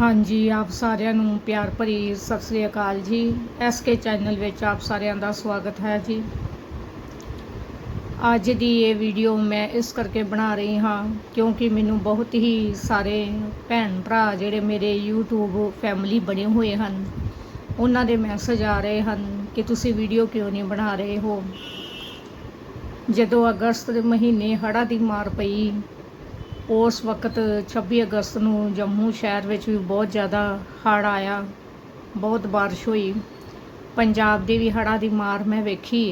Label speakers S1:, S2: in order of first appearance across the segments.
S1: ਹਾਂਜੀ, ਆਪ ਸਾਰਿਆਂ ਨੂੰ ਪਿਆਰ ਭਰੀ ਸਤਿ ਸ੍ਰੀ ਅਕਾਲ ਜੀ। ਐਸ ਕੇ ਚੈਨਲ ਵਿੱਚ ਆਪ ਸਾਰਿਆਂ ਦਾ ਸਵਾਗਤ ਹੈ ਜੀ। ਅੱਜ ਦੀ ਇਹ ਵੀਡੀਓ ਮੈਂ ਇਸ ਕਰਕੇ ਬਣਾ ਰਹੀ ਹਾਂ ਕਿਉਂਕਿ ਮੈਨੂੰ ਬਹੁਤ ਹੀ ਸਾਰੇ ਭੈਣ ਭਰਾ ਜਿਹੜੇ ਮੇਰੇ YouTube ਫੈਮਿਲੀ ਬਣੇ ਹੋਏ ਹਨ, ਉਹਨਾਂ ਦੇ ਮੈਸੇਜ ਆ ਰਹੇ ਹਨ ਕਿ ਤੁਸੀਂ ਵੀਡੀਓ ਕਿਉਂ ਨਹੀਂ ਬਣਾ ਰਹੇ ਹੋ? ਜਦੋਂ ਅਗਸਤ ਦੇ ਮਹੀਨੇ ਹੜ੍ਹਾਂ ਦੀ ਮਾਰ ਪਈ ਉਸ ਵਕਤ 26 ਅਗਸਤ ਨੂੰ ਜੰਮੂ ਸ਼ਹਿਰ ਵਿੱਚ ਵੀ ਬਹੁਤ ਜ਼ਿਆਦਾ ਹੜ੍ਹ ਆਇਆ, ਬਹੁਤ ਬਾਰਿਸ਼ ਹੋਈ। ਪੰਜਾਬ ਦੇ ਵੀ ਹੜ੍ਹਾਂ ਦੀ ਮਾਰ ਮੈਂ ਵੇਖੀ।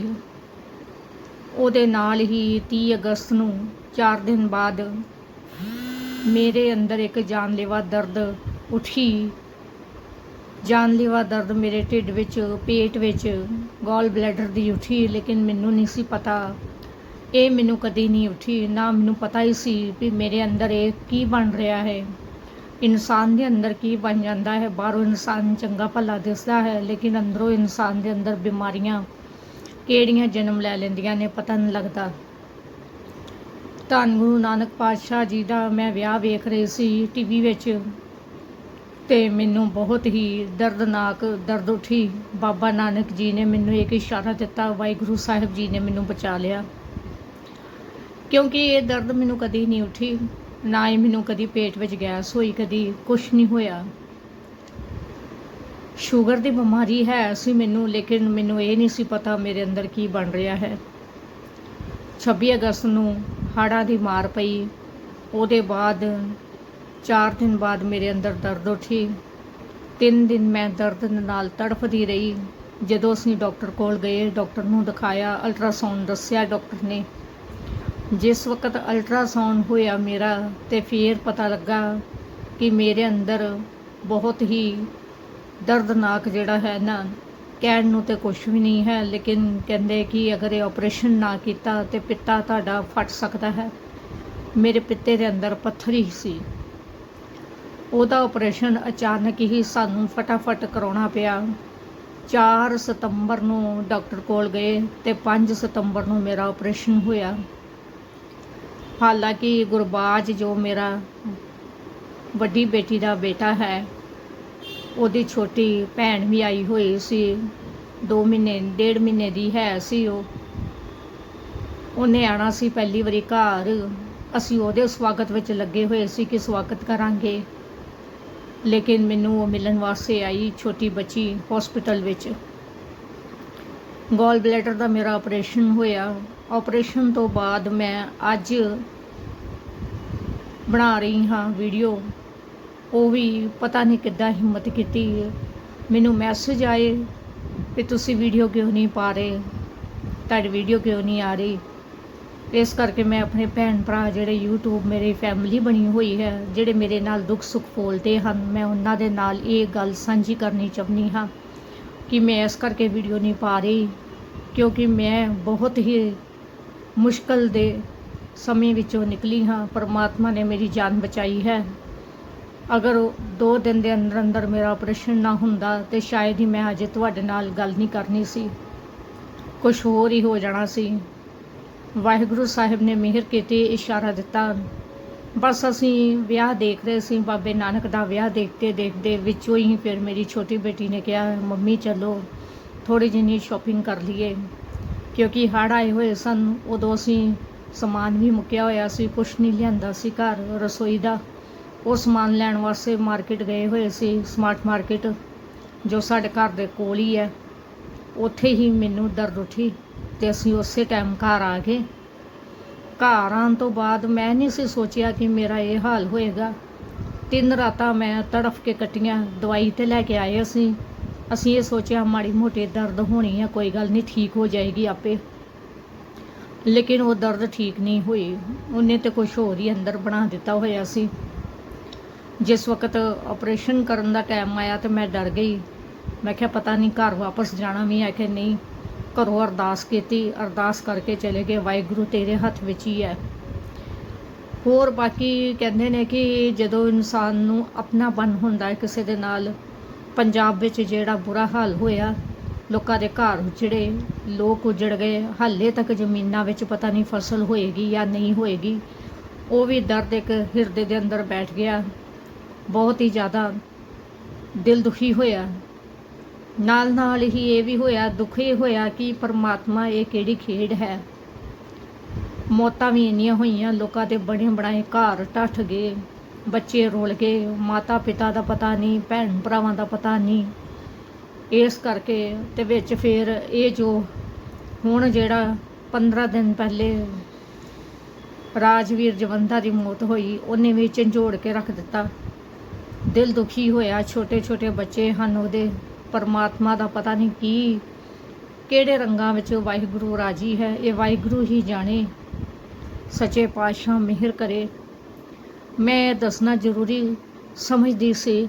S1: ਉਹਦੇ ਨਾਲ ਹੀ 30 ਅਗਸਤ ਨੂੰ 4 ਦਿਨ ਬਾਅਦ ਮੇਰੇ ਅੰਦਰ ਇੱਕ ਜਾਨਲੇਵਾ ਦਰਦ ਉੱਠੀ। ਜਾਨਲੇਵਾ ਦਰਦ ਮੇਰੇ ਢਿੱਡ ਵਿੱਚ, ਪੇਟ ਵਿੱਚ, ਗੋਲ ਬਲੈਡਰ ਦੀ ਉੱਠੀ, ਲੇਕਿਨ ਮੈਨੂੰ ਨਹੀਂ ਸੀ ਪਤਾ ਇਹ ਮੈਨੂੰ ਕਦੀ ਨਹੀਂ ਉੱਠੀ, ਨਾ ਮੈਨੂੰ ਪਤਾ ਹੀ ਸੀ ਵੀ ਮੇਰੇ ਅੰਦਰ ਇਹ ਕੀ ਬਣ ਰਿਹਾ ਹੈ। ਇਨਸਾਨ ਦੇ ਅੰਦਰ ਕੀ ਬਣ ਜਾਂਦਾ ਹੈ? ਬਾਹਰੋਂ ਇਨਸਾਨ ਚੰਗਾ ਭਲਾ ਦਿਸਦਾ ਹੈ, ਲੇਕਿਨ ਅੰਦਰੋਂ ਇਨਸਾਨ ਦੇ ਅੰਦਰ ਬਿਮਾਰੀਆਂ ਕਿਹੜੀਆਂ ਜਨਮ ਲੈ ਲੈਂਦੀਆਂ ਨੇ ਪਤਾ ਨਹੀਂ ਲੱਗਦਾ। ਧੰਨ ਗੁਰੂ ਨਾਨਕ ਪਾਤਸ਼ਾਹ ਜੀ ਦਾ ਮੈਂ ਵਿਆਹ ਵੇਖ ਰਹੀ ਸੀ ਟੀਵੀ ਵਿੱਚ ਤੇ ਮੈਨੂੰ ਬਹੁਤ ਹੀ ਦਰਦਨਾਕ ਦਰਦ ਉੱਠੀ। ਬਾਬਾ ਨਾਨਕ ਜੀ ਨੇ ਮੈਨੂੰ ਇੱਕ ਇਸ਼ਾਰਾ ਦਿੱਤਾ, ਵਾਹਿਗੁਰੂ ਸਾਹਿਬ ਜੀ ਨੇ ਮੈਨੂੰ ਬਚਾ ਲਿਆ। ਕਿਉਂਕਿ ਇਹ ਦਰਦ ਮੈਨੂੰ ਕਦੀ ਨਹੀਂ ਉੱਠੀ, ਨਾ ਹੀ ਮੈਨੂੰ ਕਦੀ ਪੇਟ ਵਿੱਚ ਗੈਸ ਹੋਈ, ਕਦੀ ਕੁਝ ਨਹੀਂ ਹੋਇਆ। ਸ਼ੂਗਰ ਦੀ ਬਿਮਾਰੀ ਹੈ ਸੀ ਮੈਨੂੰ, ਲੇਕਿਨ ਮੈਨੂੰ ਇਹ ਨਹੀਂ ਸੀ ਪਤਾ ਮੇਰੇ ਅੰਦਰ ਕੀ ਬਣ ਰਿਹਾ ਹੈ। 26 ਅਗਸਤ ਨੂੰ ਹਾੜਾ ਦੀ ਮਾਰ ਪਈ। ਉਹਦੇ ਬਾਅਦ 4 ਦਿਨ ਬਾਅਦ ਮੇਰੇ ਅੰਦਰ ਦਰਦ ਉੱਠੀ। 3 ਦਿਨ ਮੈਂ ਦਰਦ ਨਾਲ ਤੜਫਦੀ ਰਹੀ। ਜਦੋਂ ਅਸੀਂ ਡਾਕਟਰ ਕੋਲ ਗਏ, ਡਾਕਟਰ ਨੂੰ ਦਿਖਾਇਆ, ਅਲਟਰਾਸਾਊਂਡ ਦੱਸਿਆ, ਡਾਕਟਰ ਨੇ ਜਿਸ ਵਕਤ ਅਲਟਰਾਸਾਊਂਡ ਹੋਇਆ ਮੇਰਾ ਤੇ ਫੇਰ ਪਤਾ ਲੱਗਾ ਕਿ ਮੇਰੇ ਅੰਦਰ ਬਹੁਤ ਹੀ ਦਰਦਨਾਕ ਜਿਹੜਾ ਹੈ ਨਾ, ਕਹਿਣ ਨੂੰ ਤੇ ਕੁਝ ਵੀ ਨਹੀਂ ਹੈ, ਲੇਕਿਨ ਕਹਿੰਦੇ ਕਿ ਅਗਰ ਇਹ ਆਪਰੇਸ਼ਨ ਨਾ ਕੀਤਾ ਤੇ ਪਿੱਤਾ ਤੁਹਾਡਾ ਫਟ ਸਕਦਾ ਹੈ। ਮੇਰੇ ਪਿੱਤੇ ਦੇ ਅੰਦਰ ਪੱਥਰ ਹੀ ਸੀ। ਉਹਦਾ ਆਪਰੇਸ਼ਨ ਅਚਾਨਕ ਹੀ ਸਾਨੂੰ ਫਟਾਫਟ ਕਰਾਉਣਾ ਪਿਆ। 4 ਸਤੰਬਰ ਨੂੰ ਡਾਕਟਰ ਕੋਲ ਗਏ ਤੇ 5 ਸਤੰਬਰ ਨੂੰ ਮੇਰਾ ਆਪਰੇਸ਼ਨ ਹੋਇਆ। ਹਾਲਾਂਕਿ ਗੁਰਬਾਜ ਜੋ ਮੇਰਾ ਵੱਡੀ ਬੇਟੀ ਦਾ ਬੇਟਾ ਹੈ, ਉਹਦੀ ਛੋਟੀ ਭੈਣ ਵੀ ਆਈ ਹੋਈ ਸੀ 2 ਮਹੀਨੇ, ਡੇਢ ਮਹੀਨੇ ਦੀ ਹੈ ਸੀ ਉਹ। ਉਹਨੇ ਆਣਾ ਸੀ ਪਹਿਲੀ ਵਾਰੀ ਘਰ। ਅਸੀਂ ਉਹਦੇ ਸਵਾਗਤ ਵਿੱਚ ਲੱਗੇ ਹੋਏ ਸੀ ਕਿ ਸਵਾਗਤ ਕਰਾਂਗੇ। ਲੇਕਿਨ ਮੈਨੂੰ ਉਹ ਮਿਲਣ ਵਾਸਤੇ ਆਈ ਛੋਟੀ ਬੱਚੀ ਹਸਪੀਟਲ ਵਿੱਚ। ਗੋਲ ਬਲੈਡਰ ਦਾ ਮੇਰਾ ਆਪਰੇਸ਼ਨ ਹੋਇਆ। ਆਪਰੇਸ਼ਨ ਤੋਂ ਬਾਅਦ ਮੈਂ ਅੱਜ ਬਣਾ ਰਹੀ ਹਾਂ ਵੀਡੀਓ ਉਹ ਵੀ ਪਤਾ ਨਹੀਂ ਕਿੱਦਾਂ ਹਿੰਮਤ ਕੀਤੀ। ਮੈਨੂੰ ਮੈਸੇਜ ਆਏ ਕਿ ਤੁਸੀਂ ਵੀਡੀਓ ਕਿਉਂ ਨਹੀਂ ਪਾ ਰਹੇ? ਤੁਹਾਡੀ ਵੀਡੀਓ ਕਿਉਂ ਨਹੀਂ ਆ ਰਹੀ? ਇਸ ਕਰਕੇ ਮੈਂ ਆਪਣੇ ਭੈਣ ਭਰਾ ਜਿਹੜੇ YouTube ਮੇਰੀ ਫੈਮਿਲੀ ਬਣੀ ਹੋਈ ਹੈ, ਜਿਹੜੇ ਮੇਰੇ ਨਾਲ ਦੁੱਖ ਸੁੱਖ ਫੋਲਦੇ ਹਨ, ਮੈਂ ਉਹਨਾਂ ਦੇ ਨਾਲ ਇਹ ਗੱਲ ਸਾਂਝੀ ਕਰਨੀ ਚਾਹੁੰਦੀ ਹਾਂ। ਕਿ ਮੈਂ ਇਸ ਕਰਕੇ ਵੀਡੀਓ ਨਹੀਂ ਪਾ ਰਹੀ, ਕਿਉਂਕਿ ਮੈਂ ਬਹੁਤ ਹੀ ਮੁਸ਼ਕਲ ਦੇ ਸਮੇਂ ਵਿੱਚੋਂ ਨਿਕਲੀ ਹਾਂ, ਪਰਮਾਤਮਾ ਨੇ ਮੇਰੀ ਜਾਨ ਬਚਾਈ ਹੈ। ਅਗਰ ਦੋ ਦਿਨ ਦੇ ਅੰਦਰ ਅੰਦਰ ਮੇਰਾ ਆਪਰੇਸ਼ਨ ਨਾ ਹੁੰਦਾ, ਤੇ ਸ਼ਾਇਦ ਹੀ ਮੈਂ ਅਜੇ ਤੁਹਾਡੇ ਨਾਲ ਗੱਲ ਨਹੀਂ ਕਰਨੀ ਸੀ। ਕੁਝ ਹੋਰ ਹੀ ਹੋ ਜਾਣਾ ਸੀ। ਵਾਹਿਗੁਰੂ ਸਾਹਿਬ ਨੇ ਮਿਹਰ ਕੀਤੀ, ਇਸ਼ਾਰਾ ਦਿੱਤਾ। ਬਸ ਅਸੀਂ ਵਿਆਹ ਦੇਖ ਰਹੇ ਸੀ, ਬਾਬੇ ਨਾਨਕ ਦਾ ਵਿਆਹ ਦੇਖਦੇ ਦੇਖਦੇ ਵਿੱਚੋਂ ਹੀ ਫਿਰ ਮੇਰੀ ਛੋਟੀ ਬੇਟੀ ਨੇ ਕਿਹਾ, ਮੰਮੀ ਚਲੋ ਥੋੜੀ ਜਿਹੀ ਸ਼ਾਪਿੰਗ ਕਰ ਲਈਏ। ਕਿਉਂਕਿ ਹੜ੍ਹ ਆਏ ਹੋਏ ਸਨ, ਉਦੋਂ ਅਸੀਂ ਸਮਾਨ ਵੀ ਮੁੱਕਿਆ ਹੋਇਆ ਸੀ, ਕੁਛ ਨਹੀਂ ਲਿਆਂਦਾ ਸੀ ਘਰ, ਰਸੋਈ ਦਾ। ਉਹ ਸਮਾਨ ਲੈਣ ਵਾਸਤੇ ਮਾਰਕੀਟ ਗਏ ਹੋਏ ਸੀ ਸਮਾਰਟ ਮਾਰਕੀਟ ਜੋ ਸਾਡੇ ਘਰ ਦੇ ਕੋਲ ਹੀ ਹੈ। ਉੱਥੇ ਹੀ ਮੈਨੂੰ ਦਰਦ ਉੱਠੀ ਤੇ ਅਸੀਂ ਉਸੇ ਟਾਈਮ ਘਰ ਆ ਗਏ। ਘਰ ਆਉਣ ਤੋਂ ਬਾਅਦ ਮੈਂ ਨਹੀਂ ਸੀ ਸੋਚਿਆ ਕਿ ਮੇਰਾ ਇਹ ਹਾਲ ਹੋਏਗਾ। ਤਿੰਨ ਰਾਤਾਂ ਮੈਂ ਤੜਫ ਕੇ ਕੱਟੀਆਂ, ਦਵਾਈ ਤੇ ਲੈ ਕੇ ਆਏ ਅਸੀਂ। ਅਸੀਂ ਇਹ ਸੋਚਿਆ, ਮਾੜੀ ਮੋਟੀ ਦਰਦ ਹੋਣੀ ਹੈ ਕੋਈ ਗੱਲ ਨਹੀਂ, ਠੀਕ ਹੋ ਜਾਏਗੀ ਆਪੇ। ਲੇਕਿਨ ਉਹ ਦਰਦ ਠੀਕ ਨਹੀਂ ਹੋਈ। ਉਹਨੇ ਤੇ ਕੁਝ ਹੋਰ ਹੀ ਅੰਦਰ ਬਣਾ ਦਿੱਤਾ ਹੋਇਆ ਸੀ। ਜਿਸ ਵਕਤ ਆਪਰੇਸ਼ਨ ਕਰਨ ਦਾ ਟਾਈਮ ਆਇਆ ਤੇ ਮੈਂ ਡਰ ਗਈ। ਮੈਂ ਕਿਹਾ, ਪਤਾ ਨਹੀਂ ਘਰ ਵਾਪਸ ਜਾਣਾ ਵੀ ਹੈ ਕਿ ਨਹੀਂ। ਘਰੋਂ ਅਰਦਾਸ ਕੀਤੀ, ਅਰਦਾਸ ਕਰਕੇ ਚਲੇ ਗਏ। ਵਾਹਿਗੁਰੂ ਤੇਰੇ ਹੱਥ ਵਿੱਚ ਹੀ ਹੈ। ਹੋਰ ਬਾਕੀ ਕਹਿੰਦੇ ਨੇ ਕਿ ਜਦੋਂ ਇਨਸਾਨ ਨੂੰ ਆਪਣਾ ਬਨ ਹੁੰਦਾ ਹੈ ਕਿਸੇ ਦੇ ਨਾਲ, ਪੰਜਾਬ ਵਿੱਚ ਜਿਹੜਾ ਬੁਰਾ ਹਾਲ ਹੋਇਆ, ਲੋਕਾਂ ਦੇ ਘਰ ਉਜੜੇ, ਲੋਕ ਉਜੜ ਗਏ। ਹਾਲੇ ਤੱਕ ਜ਼ਮੀਨਾਂ ਵਿੱਚ ਪਤਾ ਨਹੀਂ ਫਸਲ ਹੋਏਗੀ ਜਾਂ ਨਹੀਂ ਹੋਏਗੀ। ਉਹ ਵੀ ਦਰਦ ਇੱਕ ਹਿਰਦੇ ਦੇ ਅੰਦਰ ਬੈਠ ਗਿਆ। ਬਹੁਤ ਹੀ ਜ਼ਿਆਦਾ ਦਿਲ ਦੁਖੀ ਹੋਇਆ। ਨਾਲ ਨਾਲ ਹੀ ਇਹ ਵੀ ਹੋਇਆ, ਦੁੱਖ ਇਹ ਹੋਇਆ ਕਿ ਪਰਮਾਤਮਾ ਇਹ ਕਿਹੜੀ ਖੇਡ ਹੈ। ਮੌਤਾਂ ਵੀ ਇੰਨੀਆਂ ਹੋਈਆਂ, ਲੋਕਾਂ ਦੇ ਬਣੇ ਬਣਾਏ ਘਰ ਟੱਠ ਗਏ, ਬੱਚੇ ਰੁਲ ਗਏ ਮਾਤਾ ਪਿਤਾ ਦਾ ਪਤਾ ਨਹੀਂ ਭੈਣ ਭਰਾਵਾਂ ਦਾ ਪਤਾ ਨਹੀਂ। ਇਸ ਕਰਕੇ ਤੇ ਵਿੱਚ ਫਿਰ ਇਹ ਜੋ ਹੁਣ ਜਿਹੜਾ 15 ਦਿਨ ਪਹਿਲੇ ਰਾਜਵੀਰ ਜਵੰਦਾ ਦੀ ਮੌਤ ਹੋਈ, ਉਹਨੇ ਵੀ ਝੰਜੋੜ ਕੇ ਰੱਖ ਦਿੱਤਾ। ਦਿਲ ਦੁਖੀ ਹੋਇਆ ਛੋਟੇ ਛੋਟੇ ਬੱਚੇ ਹਨ ਉਹਦੇ। ਪਰਮਾਤਮਾ ਦਾ ਪਤਾ ਨਹੀਂ ਕੀ, ਕਿਹੜੇ ਰੰਗਾਂ ਵਿੱਚ ਵਾਹਿਗੁਰੂ ਰਾਜੀ ਹੈ, ਇਹ ਵਾਹਿਗੁਰੂ ਹੀ ਜਾਣੇ, ਸੱਚੇ ਪਾਤਸ਼ਾਹ ਮਿਹਰ ਕਰੇ। ਮੈਂ ਦੱਸਣਾ ਜ਼ਰੂਰੀ ਸਮਝਦੀ ਸੀ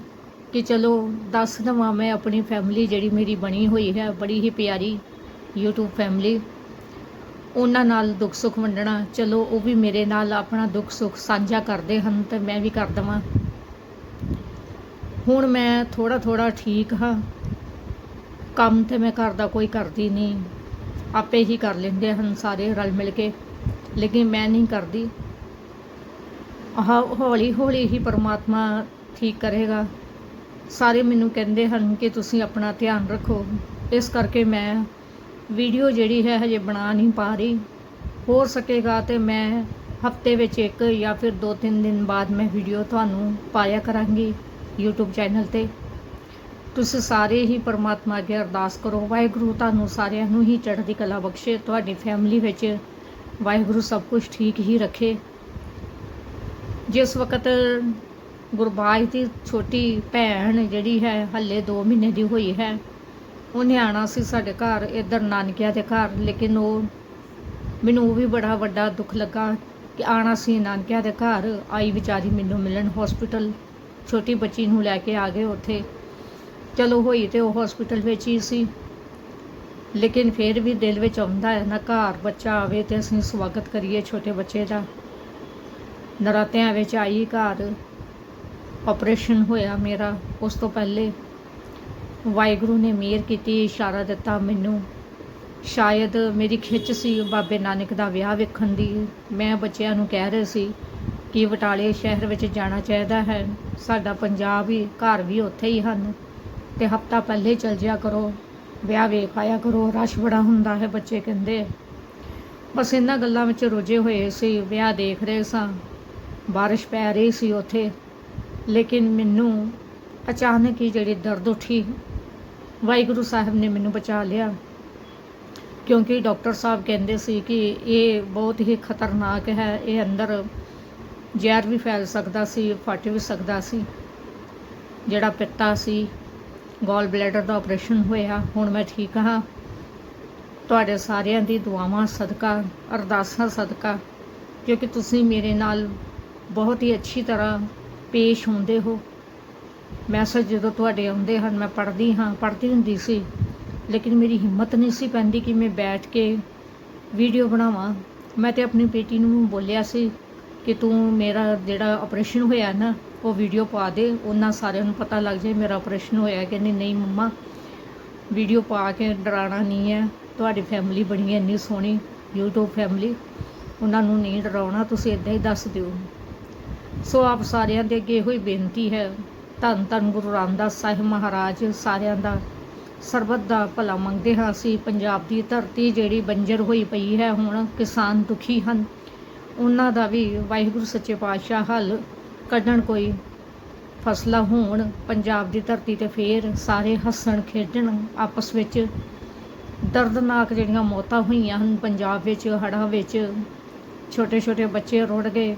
S1: ਕਿ ਚਲੋ ਦੱਸ ਦਵਾਂ ਮੈਂ ਆਪਣੀ ਫੈਮਿਲੀ ਜਿਹੜੀ ਮੇਰੀ ਬਣੀ ਹੋਈ ਹੈ, ਬੜੀ ਹੀ ਪਿਆਰੀ YouTube ਫੈਮਿਲੀ ਉਹਨਾਂ ਨਾਲ ਦੁੱਖ ਸੁੱਖ ਵੰਡਣਾ, ਚਲੋ ਉਹ ਵੀ ਮੇਰੇ ਨਾਲ ਆਪਣਾ ਦੁੱਖ ਸੁੱਖ ਸਾਂਝਾ ਕਰਦੇ ਹਨ ਤੇ ਮੈਂ ਵੀ ਕਰ ਦਵਾਂ। ਹੁਣ ਮੈਂ ਥੋੜਾ ਥੋੜਾ ਠੀਕ ਹਾਂ। ਕੰਮ ਤੇ ਮੈਂ ਘਰ ਦਾ ਕੋਈ ਕਰਦੀ ਨਹੀਂ। ਆਪੇ ਹੀ ਕਰ ਲੈਂਦੇ ਹਨ ਸਾਰੇ ਰਲ ਮਿਲ ਕੇ। ਲੇਕਿਨ ਮੈਂ ਨਹੀਂ ਕਰਦੀ। ਆਹ ਹੌਲੀ ਹੌਲੀ ਹੀ ਪਰਮਾਤਮਾ ਠੀਕ ਕਰੇਗਾ। ਸਾਰੇ ਮੈਨੂੰ ਕਹਿੰਦੇ ਹਨ ਕਿ ਤੁਸੀਂ ਆਪਣਾ ਧਿਆਨ ਰੱਖੋ। ਇਸ ਕਰਕੇ ਮੈਂ ਵੀਡੀਓ ਜਿਹੜੀ ਹੈ ਹਜੇ ਬਣਾ ਨਹੀਂ ਪਾ ਰਹੀ। ਹੋ ਸਕੇਗਾ ਤੇ ਮੈਂ ਹਫ਼ਤੇ ਵਿੱਚ ਇੱਕ ਜਾਂ ਫਿਰ ਦੋ ਤਿੰਨ ਦਿਨ ਬਾਅਦ ਮੈਂ ਵੀਡੀਓ ਤੁਹਾਨੂੰ ਪਾਇਆ ਕਰਾਂਗੀ। YouTube ਚੈਨਲ ਤੇ। ਤੁਸੀਂ ਸਾਰੇ ਹੀ ਪਰਮਾਤਮਾ ਅੱਗੇ ਅਰਦਾਸ ਕਰੋ, ਵਾਹਿਗੁਰੂ ਤੁਹਾਨੂੰ ਸਾਰਿਆਂ ਨੂੰ ਹੀ ਚੜ੍ਹਦੀ ਕਲਾ ਬਖਸ਼ੇ, ਤੁਹਾਡੀ ਫੈਮਿਲੀ ਵਿੱਚ ਵਾਹਿਗੁਰੂ ਸਭ ਕੁਝ ਠੀਕ ਹੀ ਰੱਖੇ। ਜਿਸ ਵਕਤ ਗੁਰਬਾਜ ਦੀ ਛੋਟੀ ਭੈਣ ਜਿਹੜੀ ਹੈ, ਹੱਲੇ 2 ਮਹੀਨੇ ਦੀ ਹੋਈ ਹੈ ਉਹਨੇ ਆਣਾ ਸੀ ਸਾਡੇ ਘਰ, ਇੱਧਰ ਨਾਨਕਿਆਂ ਦੇ ਘਰ, ਲੇਕਿਨ ਉਹ ਮੈਨੂੰ ਉਹ ਵੀ ਬੜਾ ਵੱਡਾ ਦੁੱਖ ਲੱਗਾ ਕਿ ਆਣਾ ਸੀ ਨਾਨਕਿਆਂ ਦੇ ਘਰ, ਆਈ ਵਿਚਾਰੀ ਮੈਨੂੰ ਮਿਲਣ ਹਸਪੀਟਲ ਛੋਟੀ ਬੱਚੀ ਨੂੰ ਲੈ ਕੇ ਆ ਗਏ ਉੱਥੇ। ਚਲੋ ਹੋਈ ਤੇ ਉਹ ਹਸਪੀਟਲ ਵਿੱਚ ਹੀ ਸੀ। ਲੇਕਿਨ ਫਿਰ ਵੀ ਦਿਲ ਵਿੱਚ ਆਉਂਦਾ ਹੈ ਨਾ ਘਰ ਬੱਚਾ ਆਵੇ ਤੇ ਅਸੀਂ ਸਵਾਗਤ ਕਰੀਏ ਛੋਟੇ ਬੱਚੇ ਦਾ। ਨਰਾਤਿਆਂ ਵਿੱਚ ਆਈ ਘਰ। ਆਪਰੇਸ਼ਨ ਹੋਇਆ ਮੇਰਾ ਉਸ ਤੋਂ ਪਹਿਲੇ। ਵਾਹਿਗੁਰੂ ਨੇ ਮਿਹਰ ਕੀਤੀ, ਇਸ਼ਾਰਾ ਦਿੱਤਾ ਮੈਨੂੰ। ਸ਼ਾਇਦ ਮੇਰੀ ਖਿੱਚ ਸੀ ਬਾਬੇ ਨਾਨਕ ਦਾ ਵਿਆਹ ਵੇਖਣ ਦੀ। ਮੈਂ ਬੱਚਿਆਂ ਨੂੰ ਕਹਿ ਰਹੀ ਸੀ ਕਿ ਬਟਾਲੇ ਸ਼ਹਿਰ ਵਿੱਚ ਜਾਣਾ ਚਾਹੀਦਾ ਹੈ। ਸਾਡਾ ਪੰਜਾਬ ਹੀ, ਘਰ ਵੀ ਉੱਥੇ ਹੀ ਹਨ। ਤੇ ਹਫਤਾ ਪਹਿਲੇ ਚਲ ਜਿਆ ਕਰੋ, ਵਿਆਹ ਵੇਖ ਆਇਆ ਕਰੋ, ਰਸ਼ ਬੜਾ ਹੁੰਦਾ ਹੈ ਬੱਚੇ ਕਹਿੰਦੇ। ਬਸ ਇਹਨਾਂ ਗੱਲਾਂ ਵਿੱਚ ਰੁੱਝੇ ਹੋਏ ਸੀ, ਵਿਆਹ ਦੇਖ ਰਹੇ ਸਾਂ। ਬਾਰਿਸ਼ ਪੈ ਰਹੀ ਸੀ ਉੱਥੇ। ਲੇਕਿਨ ਮੈਨੂੰ ਅਚਾਨਕ ਹੀ ਜਿਹੜੀ ਦਰਦ ਉੱਠੀ, ਵਾਹਿਗੁਰੂ ਸਾਹਿਬ ਨੇ ਮੈਨੂੰ ਬਚਾ ਲਿਆ। ਕਿਉਂਕਿ ਡਾਕਟਰ ਸਾਹਿਬ ਕਹਿੰਦੇ ਸੀ ਕਿ ਇਹ ਬਹੁਤ ਹੀ ਖਤਰਨਾਕ ਹੈ, ਇਹ ਅੰਦਰ ਜ਼ਹਿਰ ਵੀ ਫੈਲ ਸਕਦਾ ਸੀ, ਫਟ ਵੀ ਸਕਦਾ ਸੀ। ਜਿਹੜਾ ਪਿੱਤਾ ਸੀ, ਗੋਲ ਬਲੈਡਰ ਦਾ ਆਪਰੇਸ਼ਨ ਹੋਇਆ। ਹੁਣ ਮੈਂ ਠੀਕ ਹਾਂ। ਤੁਹਾਡੇ ਸਾਰਿਆਂ ਦੀ ਦੁਆਵਾਂ ਸਦਕਾ, ਅਰਦਾਸਾਂ ਸਦਕਾ, ਕਿਉਂਕਿ ਤੁਸੀਂ ਮੇਰੇ ਨਾਲ ਬਹੁਤ ਹੀ ਅੱਛੀ ਤਰ੍ਹਾਂ ਪੇਸ਼ ਹੁੰਦੇ ਹੋ। ਮੈਸੇਜ ਜਦੋਂ ਤੁਹਾਡੇ ਆਉਂਦੇ ਹਨ, ਮੈਂ ਪੜ੍ਹਦੀ ਹਾਂ, ਪੜ੍ਹਦੀ ਹੁੰਦੀ ਸੀ। ਲੇਕਿਨ ਮੇਰੀ ਹਿੰਮਤ ਨਹੀਂ ਸੀ ਪੈਂਦੀ ਕਿ ਮੈਂ ਬੈਠ ਕੇ ਵੀਡੀਓ ਬਣਾਵਾਂ। ਮੈਂ ਤੇ ਆਪਣੀ ਬੇਟੀ ਨੂੰ ਬੋਲਿਆ ਸੀ ਕਿ ਤੂੰ ਮੇਰਾ ਜਿਹੜਾ ਆਪਰੇਸ਼ਨ ਹੋਇਆ ਨਾ, ਉਹ ਵੀਡੀਓ ਪਾ ਦੇ, ਉਹਨਾਂ ਸਾਰਿਆਂ ਨੂੰ ਪਤਾ ਲੱਗ ਜਾਏ ਮੇਰਾ ਆਪਰੇਸ਼ਨ ਹੋਇਆ ਕਿ ਨਹੀਂ ਮੰਮਾ। ਵੀਡੀਓ ਪਾ ਕੇ ਡਰਾਣਾ ਨਹੀਂ ਹੈ, ਤੁਹਾਡੀ ਫੈਮਿਲੀ ਬਣੀ ਹੈ ਇੰਨੀ ਸੋਹਣੀ, YouTube ਫੈਮਿਲੀ ਉਹਨਾਂ ਨੂੰ ਨਹੀਂ ਡਰਾਉਣਾ, ਤੁਸੀਂ ਇਦਾਂ ਹੀ ਦੱਸ ਦਿਓ। ਸੋ ਆਪ ਸਾਰਿਆਂ ਦੇ ਅੱਗੇ ਇਹੋ ਹੀ ਬੇਨਤੀ ਹੈ, ਧੰਨ ਧੰਨ ਗੁਰੂ ਰਾਮਦਾਸ ਸਾਹਿਬ ਮਹਾਰਾਜ, ਸਾਰਿਆਂ ਦਾ ਸਰਬਤ ਦਾ ਭਲਾ ਮੰਗਦੇ ਹਾਂ ਅਸੀਂ। ਪੰਜਾਬ ਦੀ ਧਰਤੀ ਜਿਹੜੀ ਬੰਜਰ ਹੋਈ ਪਈ ਹੈ, ਹੁਣ ਕਿਸਾਨ ਦੁਖੀ ਹਨ। ਉਹਨਾਂ ਦਾ ਵੀ ਵਾਹਿਗੁਰੂ ਸੱਚੇ ਪਾਤਸ਼ਾਹ ਹੱਲ ਕੱਢਣ ਕੋਈ ਫਸਲਾ ਹੋਣ, ਪੰਜਾਬ ਦੀ ਧਰਤੀ ਤੇ ਫੇਰ ਸਾਰੇ ਹੱਸਣ, ਖੇਡਣ, ਆਪਸ ਵਿੱਚ ਦਰਦਨਾਕ ਜਿਹੜੀਆਂ ਮੌਤਾਂ ਹੋਈਆਂ ਹਨ, ਪੰਜਾਬ ਵਿੱਚ, ਹੜ੍ਹਾਂ ਵਿੱਚ ਛੋਟੇ ਛੋਟੇ ਬੱਚੇ ਰੁੜ ਗਏ।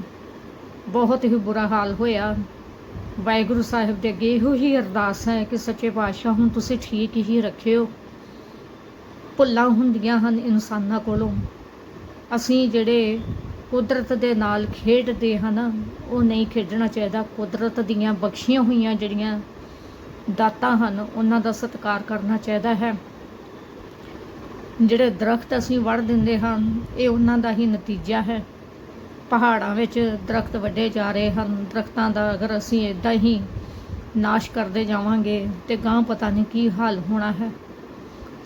S1: ਬਹੁਤ ਹੀ ਬੁਰਾ ਹਾਲ ਹੋਇਆ। ਵਾਹਿਗੁਰੂ ਸਾਹਿਬ ਦੇ ਅੱਗੇ ਇਹੋ ਹੀ ਅਰਦਾਸ ਹੈ ਕਿ ਸੱਚੇ ਪਾਤਸ਼ਾਹ ਹੁਣ ਤੁਸੀਂ ਠੀਕ ਹੀ ਰੱਖਿਓ। ਭੁੱਲਾਂ ਹੁੰਦੀਆਂ ਹਨ ਇਨਸਾਨਾਂ ਕੋਲੋਂ। ਅਸੀਂ ਜਿਹੜੇ ਕੁਦਰਤ ਦੇ ਨਾਲ ਖੇਡਦੇ ਹਨ, ਉਹ ਨਹੀਂ ਖੇਡਣਾ ਚਾਹੀਦਾ। ਕੁਦਰਤ ਦੀਆਂ ਬਖਸ਼ੀਆਂ ਹੋਈਆਂ ਜਿਹੜੀਆਂ ਦਾਤਾਂ ਹਨ, ਉਹਨਾਂ ਦਾ ਸਤਿਕਾਰ ਕਰਨਾ ਚਾਹੀਦਾ ਹੈ। ਜਿਹੜੇ ਦਰਖਤ ਅਸੀਂ ਵੜ ਦਿੰਦੇ ਹਾਂ, ਇਹ ਉਹਨਾਂ ਦਾ ਹੀ ਨਤੀਜਾ ਹੈ। ਪਹਾੜਾਂ ਵਿੱਚ ਦਰਖਤ ਵੱਡੇ ਜਾ ਰਹੇ ਹਨ। ਦਰਖਤਾਂ ਦਾ ਅਗਰ ਅਸੀਂ ਇਦਾਂ ਹੀ ਨਾਸ਼ ਕਰਦੇ ਜਾਵਾਂਗੇ, ਤੇ ਗਾਂ ਪਤਾ ਨਹੀਂ ਕੀ ਹਾਲ ਹੋਣਾ ਹੈ।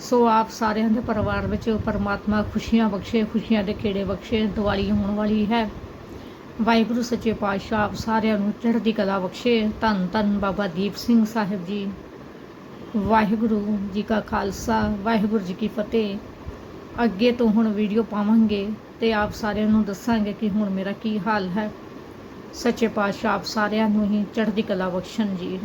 S1: ਸੋ ਆਪ ਸਾਰਿਆਂ ਦੇ ਪਰਿਵਾਰ ਵਿੱਚ ਪਰਮਾਤਮਾ ਖੁਸ਼ੀਆਂ ਬਖਸ਼ੇ, ਖੁਸ਼ੀਆਂ ਦੇ ਖੇੜੇ ਬਖਸ਼ੇ, ਦੀਵਾਲੀ ਹੋਣ ਵਾਲੀ ਹੈ। ਵਾਹਿਗੁਰੂ, ਸੱਚੇ ਪਾਤਸ਼ਾਹ, ਆਪ ਸਾਰਿਆਂ ਨੂੰ ਚੜ੍ਹਦੀ ਕਲਾ ਬਖਸ਼ੇ। ਧੰਨ ਧੰਨ ਬਾਬਾ ਦੀਪ ਸਿੰਘ ਸਾਹਿਬ ਜੀ। ਵਾਹਿਗੁਰੂ ਜੀ ਕਾ ਖਾਲਸਾ, ਵਾਹਿਗੁਰੂ ਜੀ ਕੀ ਫਤਿਹ। ਅੱਗੇ ਤੋਂ ਹੁਣ ਵੀਡੀਓ ਪਾਵਾਂਗੇ ਤੇ ਆਪ ਸਾਰਿਆਂ ਨੂੰ ਦੱਸਾਂਗੇ ਕਿ ਹੁਣ ਮੇਰਾ ਕੀ ਹਾਲ ਹੈ। ਸੱਚੇ ਪਾਤਸ਼ਾਹ, ਆਪ ਸਾਰਿਆਂ ਨੂੰ ਹੀ ਚੜ੍ਹਦੀ ਕਲਾ ਬਖਸ਼ਣ ਜੀ।